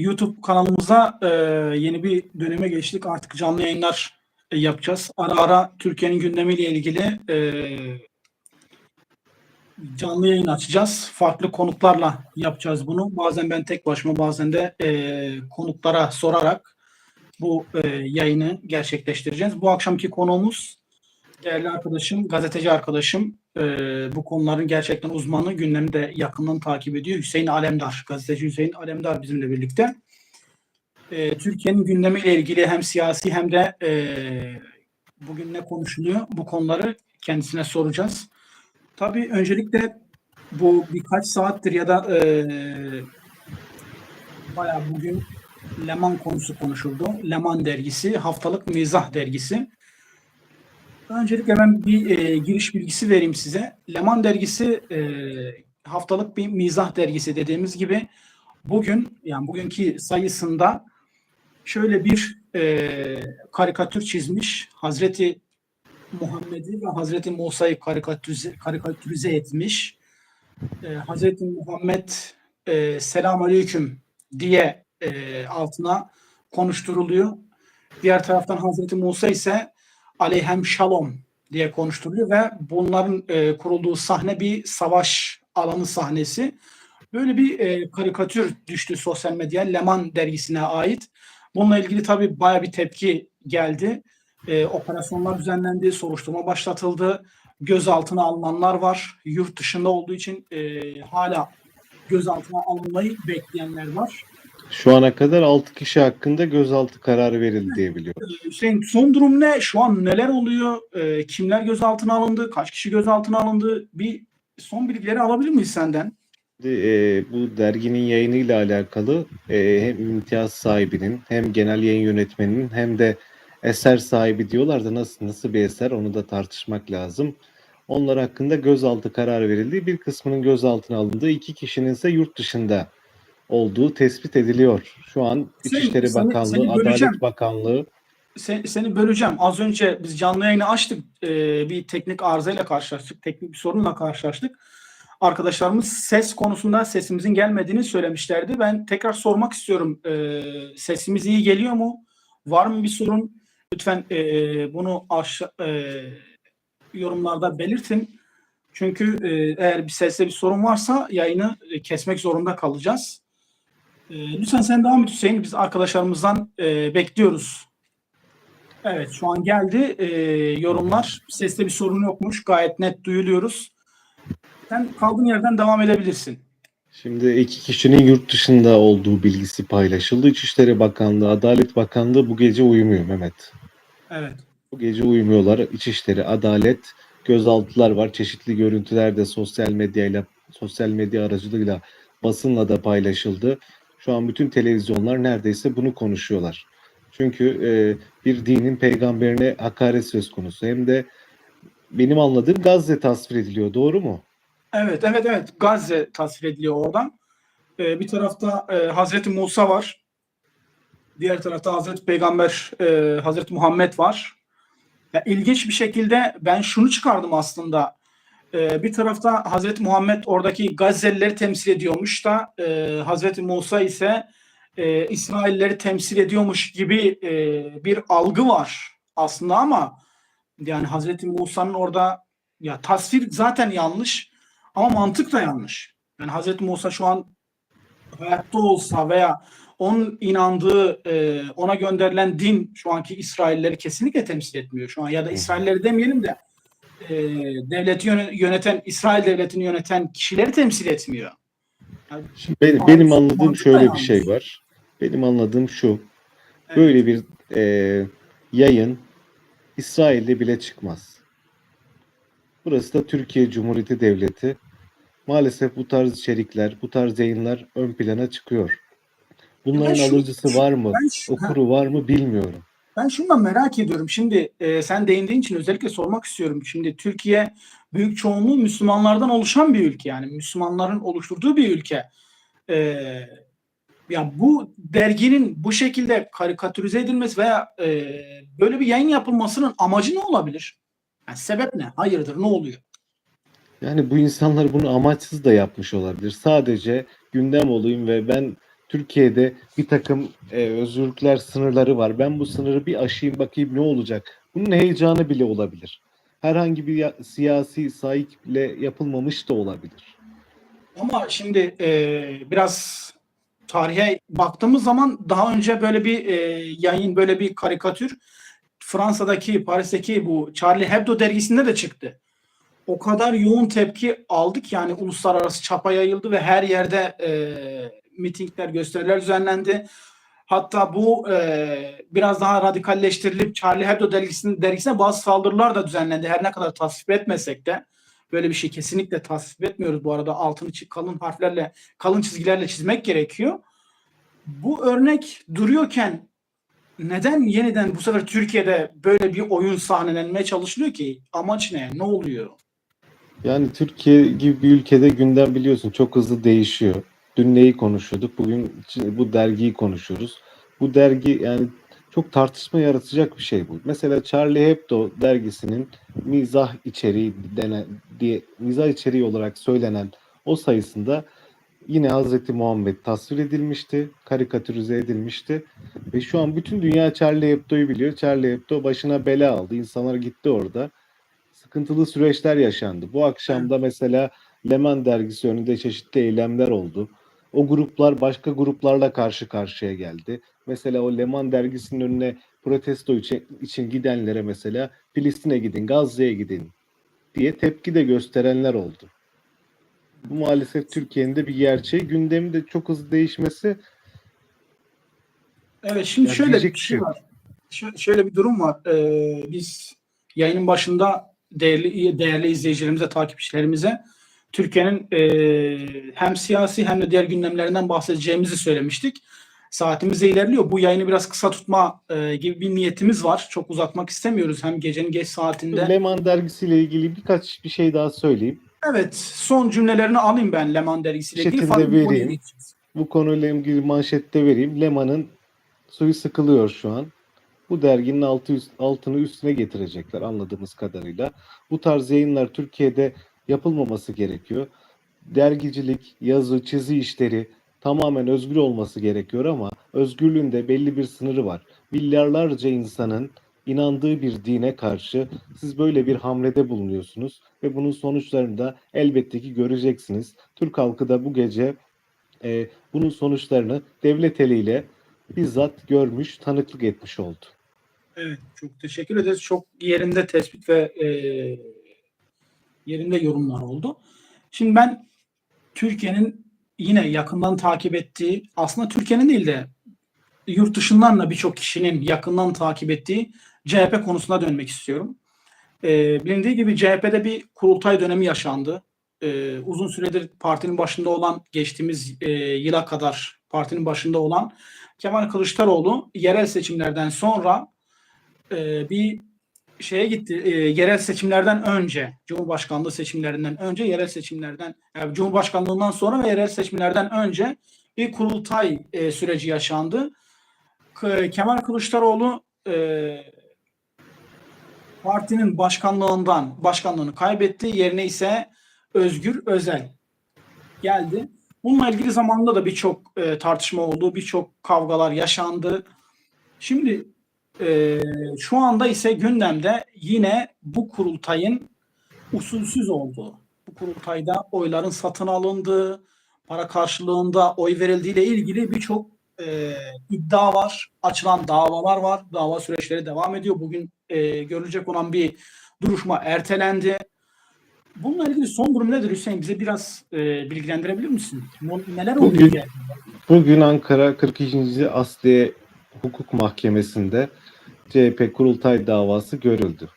YouTube kanalımıza e, yeni bir döneme geçtik. Artık canlı yayınlar e, yapacağız. Ara ara Türkiye'nin gündemiyle ilgili e, canlı yayın açacağız. Farklı konuklarla yapacağız bunu. Bazen ben tek başıma bazen de e, konuklara sorarak bu e, yayını gerçekleştireceğiz. Bu akşamki konuğumuz değerli arkadaşım, gazeteci arkadaşım, e, bu konuların gerçekten uzmanı, gündemi de yakından takip ediyor. Hüseyin Alemdar, gazeteci Hüseyin Alemdar bizimle birlikte. E, Türkiye'nin gündemiyle ilgili hem siyasi hem de e, bugün ne konuşuluyor bu konuları kendisine soracağız. Tabii öncelikle bu birkaç saattir ya da e, bayağı bugün Leman konusu konuşuldu. Leman dergisi, haftalık mizah dergisi. Öncelikle ben bir e, giriş bilgisi vereyim size. Leman dergisi e, haftalık bir mizah dergisi dediğimiz gibi bugün yani bugünkü sayısında şöyle bir e, karikatür çizmiş. Hazreti Muhammed'i ve Hazreti Musa'yı karikatürize, karikatürize etmiş. E, Hazreti Muhammed e, selam aleyküm diye e, altına konuşturuluyor. Diğer taraftan Hazreti Musa ise aleyhem şalom diye konuşturuluyor ve bunların e, kurulduğu sahne bir savaş alanı sahnesi. Böyle bir e, karikatür düştü sosyal medyaya Leman dergisine ait. Bununla ilgili tabii baya bir tepki geldi. E, operasyonlar düzenlendi, soruşturma başlatıldı. Gözaltına alınanlar var. Yurt dışında olduğu için e, hala gözaltına alınmayı bekleyenler var. Şu ana kadar 6 kişi hakkında gözaltı kararı verildi diye biliyorum. Hüseyin son durum ne? Şu an neler oluyor? E, kimler gözaltına alındı? Kaç kişi gözaltına alındı? Bir son bilgileri alabilir miyiz senden? E, bu derginin yayınıyla alakalı e, hem imtiyaz sahibinin hem genel yayın yönetmeninin hem de eser sahibi diyorlar da nasıl nasıl bir eser onu da tartışmak lazım. Onlar hakkında gözaltı kararı verildi. Bir kısmının gözaltına alındığı, iki kişinin ise yurt dışında olduğu tespit ediliyor. Şu an Seni- İçişleri seni- Bakanlığı, seni böleceğim. Adalet Bakanlığı Se- seni böleceğim. Az önce biz canlı yayını açtık. E, bir teknik arızayla karşılaştık. Teknik bir sorunla karşılaştık. Arkadaşlarımız ses konusunda sesimizin gelmediğini söylemişlerdi. Ben tekrar sormak istiyorum. E, sesimiz iyi geliyor mu? Var mı bir sorun? Lütfen e, bunu aşağı e, yorumlarda belirtin. Çünkü e, eğer bir sesle bir sorun varsa yayını e, kesmek zorunda kalacağız. E, lütfen sen devam et Hüseyin. Biz arkadaşlarımızdan e, bekliyoruz. Evet şu an geldi e, yorumlar. Seste bir sorun yokmuş. Gayet net duyuluyoruz. Sen kaldığın yerden devam edebilirsin. Şimdi iki kişinin yurt dışında olduğu bilgisi paylaşıldı. İçişleri Bakanlığı, Adalet Bakanlığı bu gece uyumuyor Mehmet. Evet. Bu gece uyumuyorlar. İçişleri, Adalet, gözaltılar var. Çeşitli görüntüler de sosyal medyayla, sosyal medya aracılığıyla basınla da paylaşıldı. Şu an bütün televizyonlar neredeyse bunu konuşuyorlar. Çünkü e, bir dinin peygamberine hakaret söz konusu. Hem de benim anladığım Gazze tasvir ediliyor. Doğru mu? Evet, evet, evet. Gazze tasvir ediliyor oradan. E, bir tarafta e, Hazreti Musa var. Diğer tarafta Hazreti Peygamber e, Hazreti Muhammed var. Ya, ilginç bir şekilde ben şunu çıkardım aslında. E, bir tarafta Hazreti Muhammed oradaki Gazze'lileri temsil ediyormuş da e, Hazreti Musa ise e, İsrailleri temsil ediyormuş gibi e, bir algı var aslında ama yani Hazreti Musa'nın orada ya tasvir zaten yanlış ama mantık da yanlış. Yani Hazreti Musa şu an hayatta olsa veya onun inandığı, e, ona gönderilen din şu anki İsrailleri kesinlikle temsil etmiyor şu an. Ya da İsrailleri demeyelim de e, devleti yöne- yöneten, İsrail devletini yöneten kişileri temsil etmiyor. Yani, Benim, Mantık- benim anladığım şöyle bir şey var. Benim anladığım şu. evet. Böyle bir e, yayın İsrail'de bile çıkmaz. Burası da Türkiye Cumhuriyeti Devleti. Maalesef bu tarz içerikler, bu tarz yayınlar ön plana çıkıyor. Bunların şu- alıcısı var mı, şu- ha. okuru var mı bilmiyorum. Ben şundan merak ediyorum. Şimdi e, sen değindiğin için özellikle sormak istiyorum. Şimdi Türkiye büyük çoğunluğu Müslümanlardan oluşan bir ülke. Yani Müslümanların oluşturduğu bir ülke. E, ya bu derginin bu şekilde karikatürize edilmesi veya e, böyle bir yayın yapılmasının amacı ne olabilir? Yani sebep ne? Hayırdır? Ne oluyor? Yani bu insanlar bunu amaçsız da yapmış olabilir. Sadece gündem olayım ve ben Türkiye'de bir takım e, özgürlükler sınırları var. Ben bu sınırı bir aşayım bakayım ne olacak. Bunun heyecanı bile olabilir. Herhangi bir ya- siyasi sahikle yapılmamış da olabilir. Ama şimdi e, biraz tarihe baktığımız zaman daha önce böyle bir e, yayın, böyle bir karikatür Fransa'daki, Paris'teki bu Charlie Hebdo dergisinde de çıktı. O kadar yoğun tepki aldık yani uluslararası çapa yayıldı ve her yerde e, mitingler, gösteriler düzenlendi. Hatta bu e, biraz daha radikalleştirilip Charlie Hebdo dergisinin dergisine bazı saldırılar da düzenlendi. Her ne kadar tasvip etmesek de böyle bir şey kesinlikle tasvip etmiyoruz. Bu arada altını çi- kalın harflerle, kalın çizgilerle çizmek gerekiyor. Bu örnek duruyorken neden yeniden bu sefer Türkiye'de böyle bir oyun sahnelenmeye çalışılıyor ki? Amaç ne? Ne oluyor? Yani Türkiye gibi bir ülkede gündem biliyorsun çok hızlı değişiyor. Dün neyi konuşuyorduk? Bugün bu dergiyi konuşuyoruz. Bu dergi yani çok tartışma yaratacak bir şey bu. Mesela Charlie Hebdo dergisinin mizah içeriği denen diye mizah içeriği olarak söylenen o sayısında yine Hazreti Muhammed tasvir edilmişti, karikatürize edilmişti ve şu an bütün dünya Charlie Hebdo'yu biliyor. Charlie Hebdo başına bela aldı. İnsanlar gitti orada. Sıkıntılı süreçler yaşandı. Bu akşam da mesela Leman dergisi önünde çeşitli eylemler oldu. O gruplar başka gruplarla karşı karşıya geldi. Mesela o Leman dergisinin önüne protesto için, için gidenlere mesela Filistin'e gidin, Gazze'ye gidin diye tepki de gösterenler oldu. Bu maalesef Türkiye'nin de bir gerçeği. Gündemi de çok hızlı değişmesi Evet şimdi Ya şöyle bir şey şey var. Şö- şöyle bir durum var. Ee, biz yayının başında değerli değerli izleyicilerimize, takipçilerimize Türkiye'nin e, hem siyasi hem de diğer gündemlerinden bahsedeceğimizi söylemiştik. Saatimiz de ilerliyor. Bu yayını biraz kısa tutma e, gibi bir niyetimiz var. Çok uzatmak istemiyoruz hem gecenin geç saatinde. Leman dergisiyle ilgili birkaç bir şey daha söyleyeyim. Evet, son cümlelerini alayım ben Leman dergisiyle ilgili. Konuya vereyim. Bu konuyla ilgili manşette vereyim. Leman'ın suyu sıkılıyor şu an. Bu derginin altı üst- altını üstüne getirecekler anladığımız kadarıyla. Bu tarz yayınlar Türkiye'de yapılmaması gerekiyor. Dergicilik, yazı, çizi işleri tamamen özgür olması gerekiyor ama özgürlüğün de belli bir sınırı var. Milyarlarca insanın inandığı bir dine karşı siz böyle bir hamlede bulunuyorsunuz ve bunun sonuçlarını da elbette ki göreceksiniz. Türk halkı da bu gece e, bunun sonuçlarını devlet eliyle bizzat görmüş, tanıklık etmiş oldu. Evet, çok teşekkür ederiz. Çok yerinde tespit ve e, yerinde yorumlar oldu. Şimdi ben Türkiye'nin yine yakından takip ettiği, aslında Türkiye'nin değil de yurt dışından da birçok kişinin yakından takip ettiği CHP konusuna dönmek istiyorum. E, bilindiği gibi CHP'de bir kurultay dönemi yaşandı. E, uzun süredir partinin başında olan, geçtiğimiz e, yıla kadar partinin başında olan Kemal Kılıçdaroğlu yerel seçimlerden sonra e, bir şeye gitti. E, yerel seçimlerden önce, Cumhurbaşkanlığı seçimlerinden önce, yerel seçimlerden, yani Cumhurbaşkanlığından sonra ve yerel seçimlerden önce bir kurultay e, süreci yaşandı. K- Kemal Kılıçdaroğlu e, partinin başkanlığından başkanlığını kaybetti. Yerine ise Özgür Özel geldi. Bununla ilgili zamanında da birçok e, tartışma oldu, birçok kavgalar yaşandı. Şimdi e, şu anda ise gündemde yine bu kurultayın usulsüz olduğu, bu kurultayda oyların satın alındığı, para karşılığında oy verildiği ile ilgili birçok e, iddia var, açılan davalar var, dava süreçleri devam ediyor. Bugün e, görülecek olan bir duruşma ertelendi. Bununla ilgili son durum nedir Hüseyin? Bize biraz e, bilgilendirebilir misin? Ne- Neler oluyor? Bugün-? Bugün Ankara 42. Asliye Hukuk Mahkemesi'nde CHP kurultay davası görüldü.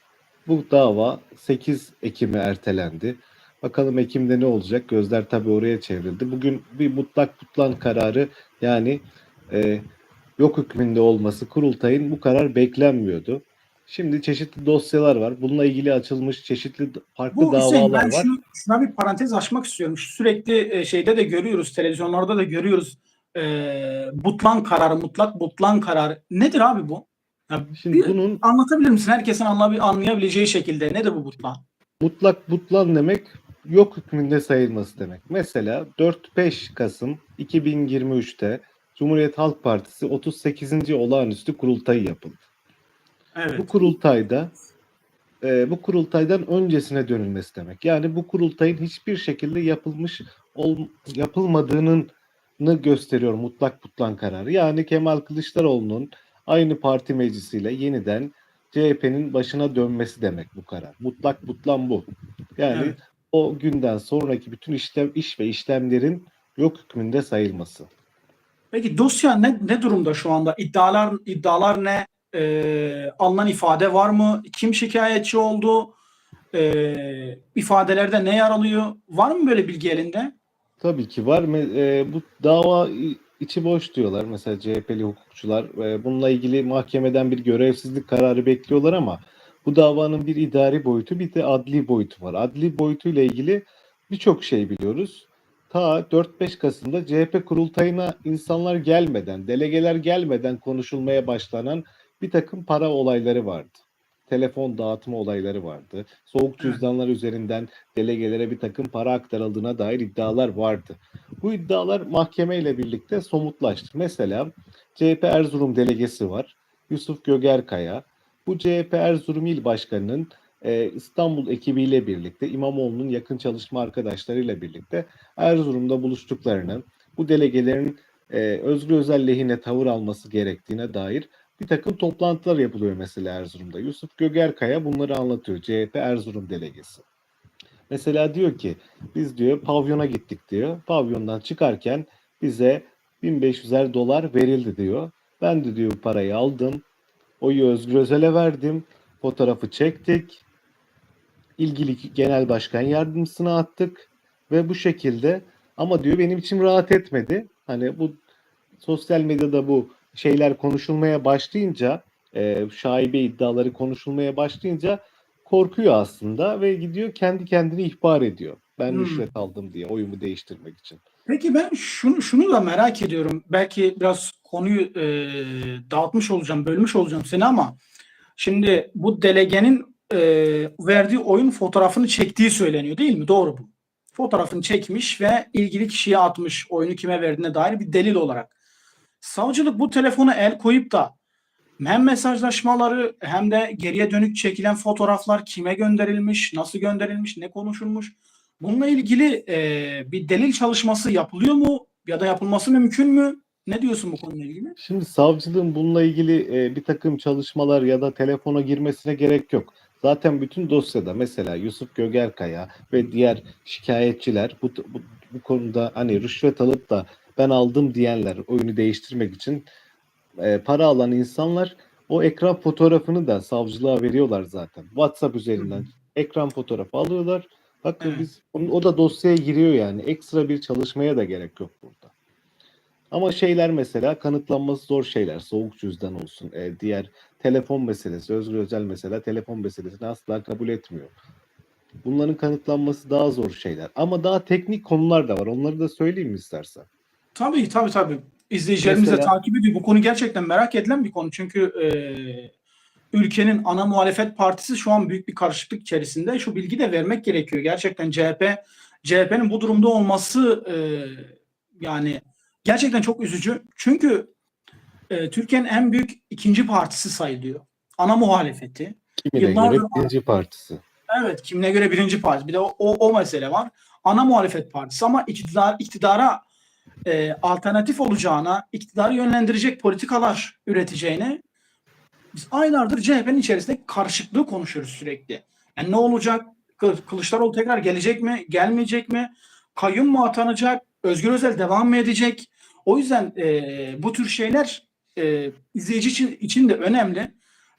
Bu dava 8 Ekim'e ertelendi. Bakalım Ekim'de ne olacak? Gözler tabii oraya çevrildi. Bugün bir mutlak tutlan kararı yani e, yok hükmünde olması kurultayın bu karar beklenmiyordu. Şimdi çeşitli dosyalar var. Bununla ilgili açılmış çeşitli farklı Bu Hüseyin davalar ben var. şunu, şuna bir parantez açmak istiyorum. Sürekli e, şeyde de görüyoruz, televizyonlarda da görüyoruz. E, butlan kararı, mutlak butlan kararı. Nedir abi bu? Ya Şimdi bir bunun anlatabilir misin? Herkesin anlayabil- anlayabileceği şekilde. Nedir bu butlan? Mutlak butlan demek yok hükmünde sayılması demek. Mesela 4-5 Kasım 2023'te Cumhuriyet Halk Partisi 38. olağanüstü kurultayı yapıldı. Evet. Bu kurultayda e, bu kurultaydan öncesine dönülmesi demek. Yani bu kurultayın hiçbir şekilde yapılmış ol, yapılmadığının gösteriyor mutlak putlan kararı. Yani Kemal Kılıçdaroğlu'nun aynı parti meclisiyle yeniden CHP'nin başına dönmesi demek bu karar. Mutlak putlan bu. Yani Evet. o günden sonraki bütün işlem iş ve işlemlerin yok hükmünde sayılması. Peki dosya ne, ne durumda şu anda? İddialar iddialar ne? Ee, alınan ifade var mı? Kim şikayetçi oldu? Ee, ifadelerde ne yer alıyor? Var mı böyle bilgi elinde? Tabii ki var. E, bu dava içi boş diyorlar. Mesela CHP'li hukukçular e, bununla ilgili mahkemeden bir görevsizlik kararı bekliyorlar ama bu davanın bir idari boyutu bir de adli boyutu var. Adli boyutuyla ilgili birçok şey biliyoruz. Ta 4-5 Kasım'da CHP kurultayına insanlar gelmeden, delegeler gelmeden konuşulmaya başlanan bir takım para olayları vardı. Telefon dağıtma olayları vardı. Soğuk cüzdanlar üzerinden delegelere bir takım para aktarıldığına dair iddialar vardı. Bu iddialar mahkemeyle birlikte somutlaştı. Mesela CHP Erzurum delegesi var. Yusuf Gögerkaya. Bu CHP Erzurum İl Başkanı'nın e, İstanbul ekibiyle birlikte İmamoğlu'nun yakın çalışma arkadaşlarıyla birlikte Erzurum'da buluştuklarını, bu delegelerin e, Özgür Özel lehine tavır alması gerektiğine dair bir takım toplantılar yapılıyor mesela Erzurum'da. Yusuf Gögerkaya bunları anlatıyor. CHP Erzurum delegesi. Mesela diyor ki biz diyor pavyona gittik diyor. Pavyondan çıkarken bize 1500'er dolar verildi diyor. Ben de diyor parayı aldım. Oyu Özgür Özel'e verdim. Fotoğrafı çektik. İlgili genel başkan yardımcısına attık. Ve bu şekilde ama diyor benim içim rahat etmedi. Hani bu sosyal medyada bu şeyler konuşulmaya başlayınca e, şaibe iddiaları konuşulmaya başlayınca korkuyor aslında ve gidiyor kendi kendini ihbar ediyor. Ben Hmm. rüşvet aldım diye oyumu değiştirmek için. Peki ben şunu şunu da merak ediyorum. Belki biraz konuyu e, dağıtmış olacağım, bölmüş olacağım seni ama şimdi bu delegenin e, verdiği oyun fotoğrafını çektiği söyleniyor değil mi? Doğru bu. Fotoğrafını çekmiş ve ilgili kişiye atmış oyunu kime verdiğine dair bir delil olarak. Savcılık bu telefona el koyup da hem mesajlaşmaları hem de geriye dönük çekilen fotoğraflar kime gönderilmiş, nasıl gönderilmiş, ne konuşulmuş Bununla ilgili e, bir delil çalışması yapılıyor mu ya da yapılması mümkün mü? Ne diyorsun bu konuyla ilgili? Şimdi savcılığın bununla ilgili e, bir takım çalışmalar ya da telefona girmesine gerek yok. Zaten bütün dosyada mesela Yusuf Gögerkaya ve diğer şikayetçiler bu, bu, bu konuda hani rüşvet alıp da ben aldım diyenler oyunu değiştirmek için e, para alan insanlar o ekran fotoğrafını da savcılığa veriyorlar zaten. WhatsApp üzerinden ekran fotoğrafı alıyorlar. Bakın Evet. biz onun- o da dosyaya giriyor yani. Ekstra bir çalışmaya da gerek yok burada. Ama şeyler mesela kanıtlanması zor şeyler. Soğuk cüzdan olsun. e, diğer telefon meselesi, Özgür Özel mesela telefon meselesini asla kabul etmiyor. Bunların kanıtlanması daha zor şeyler. Ama daha teknik konular da var. Onları da söyleyeyim mi istersen? Tabii tabii tabii. İzleyicilerimiz de Mesela- takip ediyor. Bu konu gerçekten merak edilen bir konu. Çünkü e, ülkenin ana muhalefet partisi şu an büyük bir karışıklık içerisinde. Şu bilgi de vermek gerekiyor. Gerçekten CHP CHP'nin bu durumda olması e, yani gerçekten çok üzücü. Çünkü e, Türkiye'nin en büyük ikinci partisi sayılıyor. Ana muhalefeti. Kimine Yıllardır göre birinci partisi. Evet, kimine göre birinci parti. Bir de o, o, o mesele var. Ana muhalefet partisi ama iktidar, iktidara e, alternatif olacağına, iktidarı yönlendirecek politikalar üreteceğine biz aylardır CHP'nin içerisinde karışıklığı konuşuyoruz sürekli. Yani ne olacak? Kı- Kılıçdaroğlu tekrar gelecek mi? Gelmeyecek mi? Kayyum mu atanacak? Özgür Özel devam mı edecek? O yüzden e, bu tür şeyler e, izleyici için, için de önemli.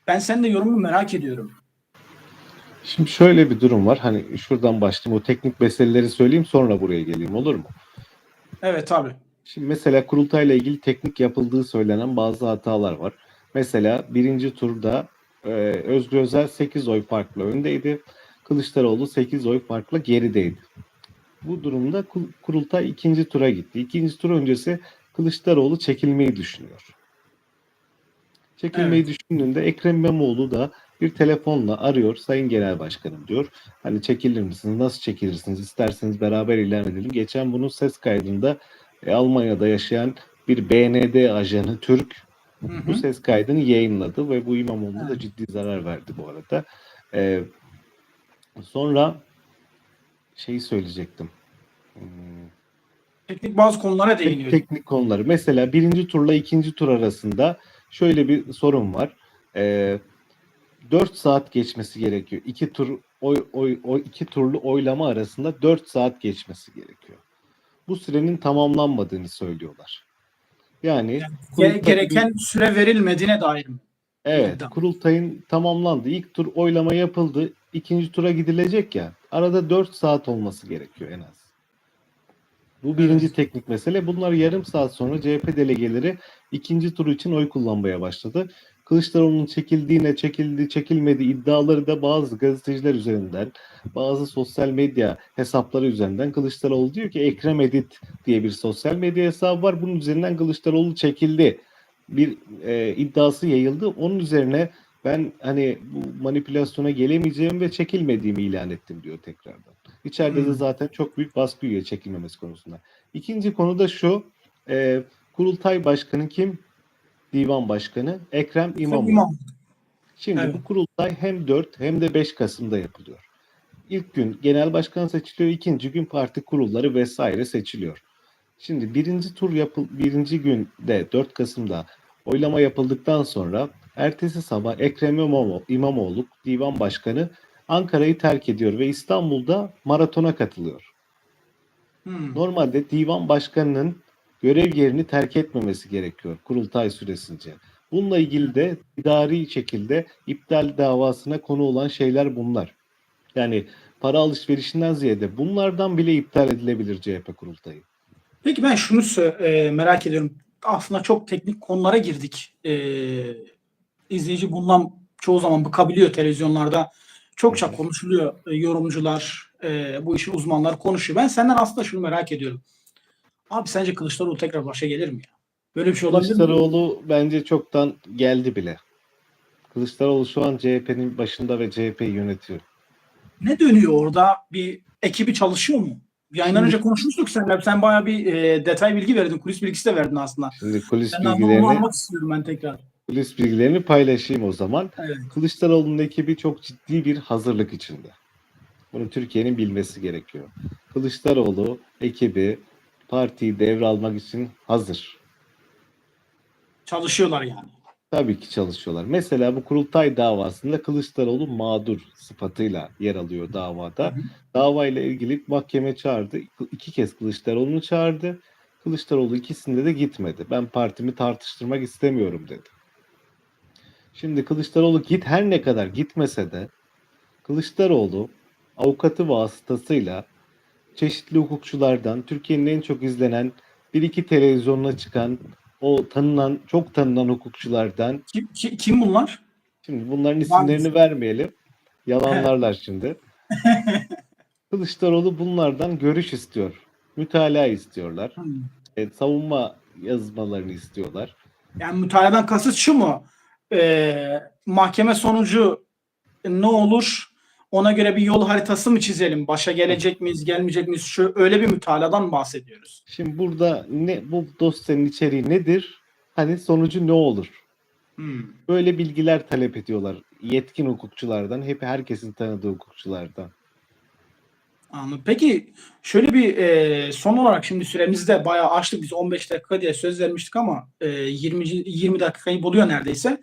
Ben senin de yorumunu merak ediyorum. Şimdi şöyle bir durum var. Hani şuradan başlayayım. O teknik meseleleri söyleyeyim sonra buraya geleyim olur mu? Evet tabii. Şimdi mesela kurultayla ilgili teknik yapıldığı söylenen bazı hatalar var. Mesela birinci turda e, Özgür Özel 8 oy farklı öndeydi. Kılıçdaroğlu 8 oy farklı gerideydi. Bu durumda ku- kurultay ikinci tura gitti. İkinci tur öncesi Kılıçdaroğlu çekilmeyi düşünüyor. Çekilmeyi düşündüğünde Ekrem İmamoğlu da bir telefonla arıyor. Sayın Genel Başkanım diyor. Hani çekilir misiniz? Nasıl çekilirsiniz? İsterseniz beraber ilan edelim. Geçen bunun ses kaydında e, Almanya'da yaşayan bir BND ajanı Türk Hı hı. bu ses kaydını yayınladı ve bu İmamoğlu'na da ciddi zarar verdi bu arada. Ee, sonra şeyi söyleyecektim. Hmm, Teknik bazı konulara değiniyor. teknik konuları. Mesela birinci turla ikinci tur arasında şöyle bir sorun var. Ee, 4 saat geçmesi gerekiyor. İki tur oy, oy, oy, iki turlu oylama arasında 4 saat geçmesi gerekiyor. Bu sürenin tamamlanmadığını söylüyorlar. Yani, Yani gereken süre verilmediğine dair mi? Evet, kurultayın tamamlandı. İlk tur oylama yapıldı. İkinci tura gidilecek ya. Arada 4 saat olması gerekiyor en az. Bu birinci teknik mesele. Bunlar yarım saat sonra CHP delegeleri ikinci tur için oy kullanmaya başladı. Kılıçdaroğlu'nun çekildiğine, çekildi, çekilmedi iddiaları da bazı gazeteciler üzerinden, bazı sosyal medya hesapları üzerinden Kılıçdaroğlu diyor ki Ekrem Edit diye bir sosyal medya hesabı var. Bunun üzerinden Kılıçdaroğlu çekildi bir e, iddiası yayıldı. Onun üzerine ben hani bu manipülasyona gelemeyeceğim ve çekilmediğimi ilan ettim diyor tekrardan. İçeride de Hmm. zaten çok büyük baskı yiyor çekilmemesi konusunda. İkinci konu da şu. e, kurultay başkanı kim? Divan başkanı Ekrem İmamoğlu. İmam. Şimdi Evet. bu kurultay hem 4 hem de 5 Kasım'da yapılıyor. İlk gün genel başkan seçiliyor, ikinci gün parti kurulları vesaire seçiliyor. Şimdi birinci tur yapıl birinci günde 4 Kasım'da oylama yapıldıktan sonra ertesi sabah Ekrem İmamoğlu, İmamoğlu divan başkanı Ankara'yı terk ediyor ve İstanbul'da maratona katılıyor. Hmm. Normalde divan başkanının görev yerini terk etmemesi gerekiyor kurultay süresince. Bununla ilgili de idari şekilde iptal davasına konu olan şeyler bunlar. Yani para alışverişinden ziyade bunlardan bile iptal edilebilir CHP kurultayı. Peki ben şunu e, merak ediyorum. Aslında çok teknik konulara girdik. E, izleyici bundan çoğu zaman bıkabiliyor televizyonlarda. Çokça konuşuluyor. E, yorumcular, e, bu işin uzmanları konuşuyor. Ben senden aslında şunu merak ediyorum. Abi sence Kılıçdaroğlu tekrar başa gelir mi ya? Böyle bir şey olabilir mi? Kılıçdaroğlu bence çoktan geldi bile. Kılıçdaroğlu şu an CHP'nin başında ve CHP'yi yönetiyor. Ne dönüyor orada? Bir ekibi çalışıyor mu? Yayından önce konuşmuştuk seninle. Sen bayağı bir e, detay bilgi verdin. Kulis bilgisi de verdin aslında. Şimdi kulis Senden bunu bilgilerini almak istiyorum ben tekrar. kulis bilgilerini paylaşayım o zaman. Evet. Kılıçdaroğlu'nun ekibi çok ciddi bir hazırlık içinde. Bunu Türkiye'nin bilmesi gerekiyor. Kılıçdaroğlu ekibi partiyi devralmak için hazır. Çalışıyorlar yani. Tabii ki çalışıyorlar. Mesela bu kurultay davasında Kılıçdaroğlu mağdur sıfatıyla yer alıyor davada. Hı hı. Davayla ilgili mahkeme çağırdı. İki kez Kılıçdaroğlu'nu çağırdı. Kılıçdaroğlu ikisinde de gitmedi. Ben partimi tartıştırmak istemiyorum dedi. Şimdi Kılıçdaroğlu git her ne kadar gitmese de Kılıçdaroğlu avukatı vasıtasıyla çeşitli hukukçulardan Türkiye'nin en çok izlenen bir iki televizyonuna çıkan o tanınan çok tanınan hukukçulardan Kim, ki- kim bunlar? Şimdi bunların isimlerini mısın? vermeyelim. Yalanlarlar şimdi. Kılıçdaroğlu bunlardan görüş istiyor. Mütalaa istiyorlar. Hmm. E, savunma yazmalarını istiyorlar. Yani mütaladan kasıt şu mu? Ee, mahkeme sonucu ne olur? Ona göre bir yol haritası mı çizelim? Başa gelecek miyiz, gelmeyecek miyiz? Şu öyle bir mütaladan bahsediyoruz. Şimdi burada ne bu dosyanın içeriği nedir? Hani sonucu ne olur? Hmm. Böyle bilgiler talep ediyorlar yetkin hukukçulardan, hep herkesin tanıdığı hukukçulardan. Anladım. Peki şöyle bir e, son olarak şimdi süremizi de bayağı açtık. Biz 15 dakika diye söz vermiştik ama e, 20 20 dakikayı buluyor neredeyse.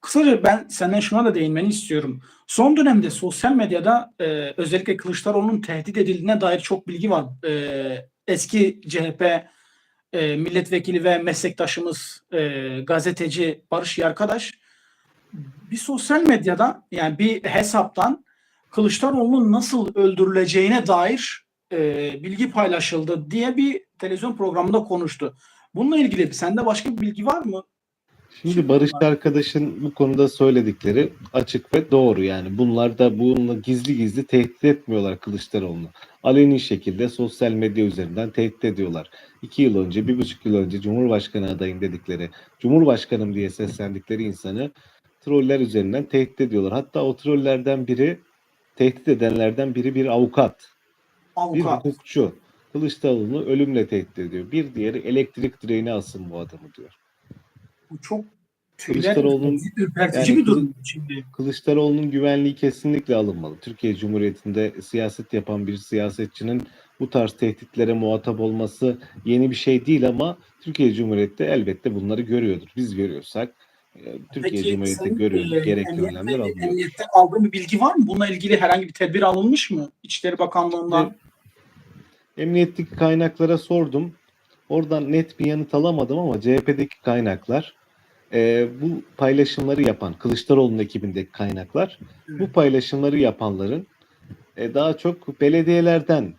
Kısaca ben senden şuna da değinmeni istiyorum. Son dönemde sosyal medyada e, özellikle Kılıçdaroğlu'nun tehdit edildiğine dair çok bilgi var. E, eski CHP e, milletvekili ve meslektaşımız e, gazeteci Barış Yarkadaş bir sosyal medyada yani bir hesaptan Kılıçdaroğlu'nun nasıl öldürüleceğine dair e, bilgi paylaşıldı diye bir televizyon programında konuştu. Bununla ilgili sende başka bir bilgi var mı? Şimdi Barış arkadaşın bu konuda söyledikleri açık ve doğru yani. Bunlar da bununla gizli gizli tehdit etmiyorlar Kılıçdaroğlu'nu. Aleni şekilde sosyal medya üzerinden tehdit ediyorlar. İki yıl önce, bir buçuk yıl önce Cumhurbaşkanı adayım dedikleri, Cumhurbaşkanım diye seslendikleri insanı troller üzerinden tehdit ediyorlar. Hatta o trollerden biri, tehdit edenlerden biri bir avukat, bir Avukat. hukukçu. Kılıçdaroğlu'nu ölümle tehdit ediyor. Bir diğeri elektrik direğine asın bu adamı diyor. Bu çok tüyler Kılıçdaroğlu'nun- ürpertici, yani bir durum şimdi. Kılıçdaroğlu'nun güvenliği kesinlikle alınmalı. Türkiye Cumhuriyeti'nde siyaset yapan bir siyasetçinin bu tarz tehditlere muhatap olması yeni bir şey değil ama Türkiye Cumhuriyeti elbette bunları görüyordur. Biz görüyorsak e, Türkiye Peki Cumhuriyeti görüyor, e, gerekli emniyette- önlemler alıyor. Emniyetten aldığın bir bilgi var mı? Bununla ilgili herhangi bir tedbir alınmış mı? İçişleri Bakanlığı'ndan. Emniyetteki kaynaklara sordum. Oradan net bir yanıt alamadım ama CHP'deki kaynaklar e, bu paylaşımları yapan Kılıçdaroğlu'nun ekibindeki kaynaklar bu paylaşımları yapanların e, daha çok belediyelerden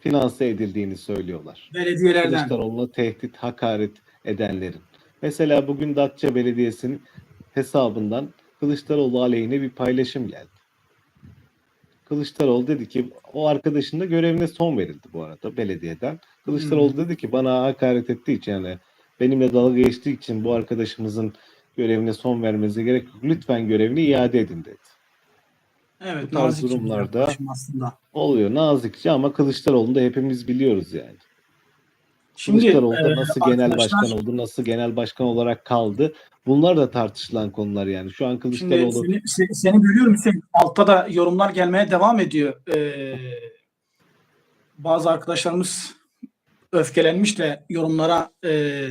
finanse edildiğini söylüyorlar. Belediyelerden. Kılıçdaroğlu'na tehdit, hakaret edenlerin. Mesela bugün Datça Belediyesi'nin hesabından Kılıçdaroğlu aleyhine bir paylaşım geldi. Kılıçdaroğlu dedi ki o arkadaşın da görevine son verildi bu arada belediyeden. Kılıçdaroğlu dedi ki bana hakaret ettiği için yani benimle dalga geçtiği için bu arkadaşımızın görevine son vermenize gerek yok. Lütfen görevini iade edin dedi. Evet, Bu tarz durumlarda- aslında. Oluyor nazikçe ama Kılıçdaroğlu'nu da hepimiz biliyoruz yani. Şimdi Kılıçdaroğlu da e, nasıl genel arkadaşlar, başkan oldu, nasıl genel başkan olarak kaldı. Bunlar da tartışılan konular yani. Şu an Şimdi Kılıçdaroğlu seni, seni, seni bölüyorum Hüseyin. Altta da yorumlar gelmeye devam ediyor. Ee, bazı arkadaşlarımız öfkelenmiş de yorumlara e,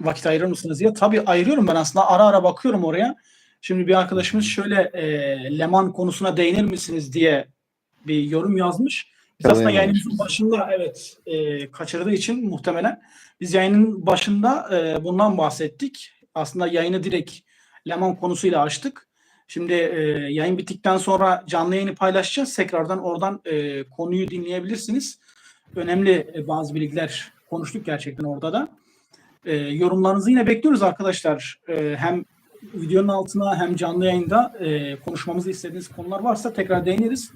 vakit ayırır mısınız diye. Tabii ayırıyorum ben aslında. Ara ara bakıyorum oraya. Şimdi bir arkadaşımız şöyle e, Leman konusuna değinir misiniz diye bir yorum yazmış. Biz aslında Kalayamamış yayınımızın başında evet e, kaçırdığı için muhtemelen biz yayının başında e, bundan bahsettik. Aslında yayını direkt Leman konusuyla açtık. Şimdi e, yayın bittikten sonra canlı yayını paylaşacağız. Tekrardan oradan e, konuyu dinleyebilirsiniz. Önemli e, bazı bilgiler konuştuk gerçekten orada da. E, yorumlarınızı yine bekliyoruz arkadaşlar. E, hem videonun altına hem canlı yayında e, konuşmamızı istediğiniz konular varsa tekrar değiniriz.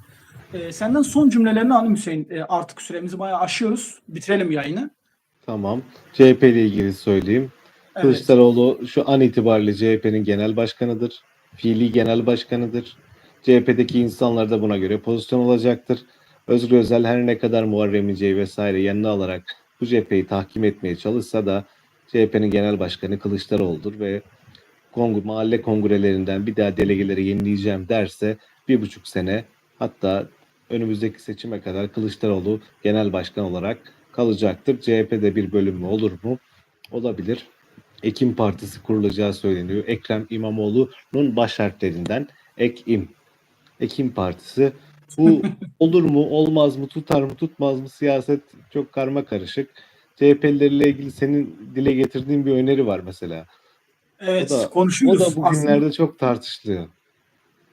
E, senden son cümlelerini alayım Hüseyin. E, artık süremizi bayağı aşıyoruz. Bitirelim yayını. tamam. CHP ile ilgili söyleyeyim. Evet. Kılıçdaroğlu şu an itibariyle CHP'nin genel başkanıdır. Fiili genel başkanıdır. CHP'deki insanlar da buna göre pozisyon olacaktır. Özgür Özel her ne kadar Muharrem İnce'yi vesaire yanına alarak bu cepheyi tahkim etmeye çalışsa da CHP'nin genel başkanı Kılıçdaroğlu'dur ve kongre, mahalle kongrelerinden bir daha delegeleri yenileyeceğim derse bir buçuk sene hatta önümüzdeki seçime kadar Kılıçdaroğlu genel başkan olarak kalacaktır. CHP'de bir bölüm mü olur mu? Olabilir. Ekim Partisi kurulacağı söyleniyor. Ekrem İmamoğlu'nun baş harflerinden Ekim. Ekim Partisi. Bu olur mu, olmaz mı, tutar mı, tutmaz mı? Siyaset çok karma karışık. CHP'lilerle ilgili senin dile getirdiğin bir öneri var mesela. Evet O da- O konuşuyoruz. da Aslında- bugünlerde çok tartışılıyor.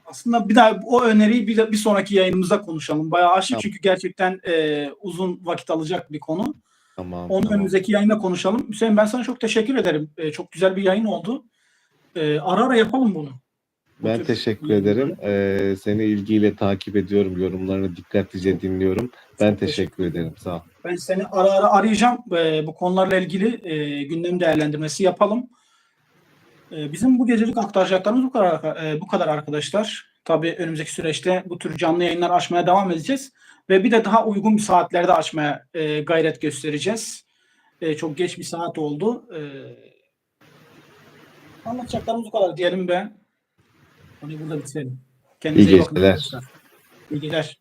Aslında bir daha o öneriyi bir, bir sonraki yayınımızda konuşalım. Bayağı aşık Tamam. çünkü gerçekten e, uzun vakit alacak bir konu. Tamam. Onu tamam. önümüzdeki yayında konuşalım. Hüseyin ben sana çok teşekkür ederim. E, çok güzel bir yayın oldu. E, ara ara yapalım bunu. Ben tür teşekkür ederim. Ee, seni ilgiyle takip ediyorum. Yorumlarını dikkatlice dinliyorum. Ben teşekkür teşekkür ederim. Sağ ol. Ben seni ara ara arayacağım. E, bu konularla ilgili e, gündem değerlendirmesi yapalım. E, bizim bu gecelik aktaracaklarımız bu kadar, e, bu kadar arkadaşlar. Tabii önümüzdeki süreçte bu tür canlı yayınlar açmaya devam edeceğiz. Ve bir de daha uygun bir saatlerde açmaya e, gayret göstereceğiz. E, çok geç bir saat oldu. E, anlatacaklarımız bu kadar diyelim be. Onu burada bitirelim. Kendinize İyi iyi geceler. İyi geceler.